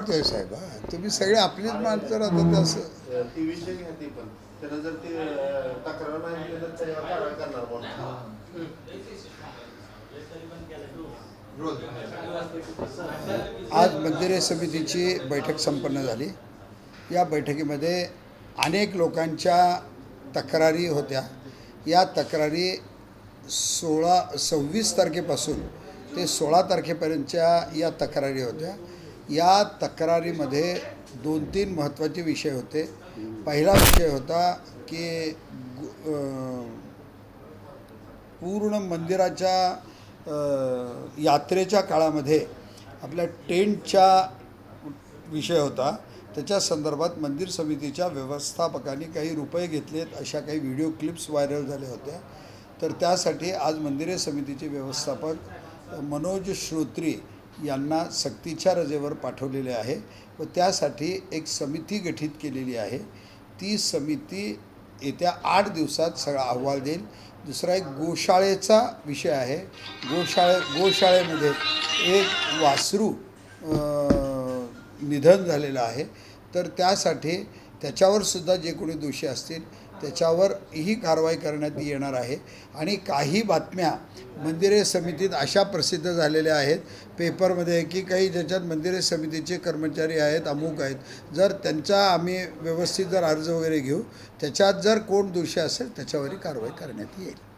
वाटतंय साहेब हा. तुम्ही सगळे आपलीच माणसं राहतात असं. ती विषय घ्या ती पण. त्यानं जर ती अं, तक्रार नाही केली तर त्याच्यावर कारवाई करणार म्हणून आज मंदिरे समितीची बैठक संपन्न झाली. या बैठकीमध्ये अनेक लोकांच्या तक्रारी होत्या. या तक्रारी सोळा सव्वीस तारखेपासून ते सोळा तारखेपर्यंतच्या या तक्रारी होत्या. या तक्रारीमध्ये दोन तीन महत्त्वाचे विषय होते. पहिला विषय होता की गु- पूर्ण मंदिराच्या यात्रेच्या काळामध्ये आपल्या टेंटच्या विषय होता. त्याच्या संदर्भात मंदिर समितीच्या व्यवस्थापकांनी काही रुपये घेतलेत अशा काही व्हिडिओ क्लिप्स व्हायरल झाल्या होत्या. तर त्यासाठी आज मंदिरे समितीचे व्यवस्थापक मनोज श्रोत्री यांना सक्तीच्या रजेवर पाठवलेले आहे व त्यासाठी एक समिती गठीत केलेली आहे. ती समिती येत्या आठ दिवसात सगळा अहवाल देईल. दुसरा एक गोशाळेचा विषय आहे. गोशाळे गोशाळेमध्ये एक वासरू निधन झालेलं आहे. तर त्यासाठी त्याच्यावर सुद्धा जे कोणी दोषी असतील त्याच्यावर ही कारवाई करण्यात येणार आहे. आणि काही बातम्या मंदिरे समितीत अशा प्रसिद्ध झालेल्या आहेत पेपरमध्ये की काही ज्याच्यात मंदिरे समितीचे कर्मचारी आहेत अमुक आहेत. जर त्यांचा आम्ही व्यवस्थित जर अर्ज वगैरे घेऊ त्याच्यात जर कोण दोषी असेल त्याच्यावरही कारवाई करण्यात येईल.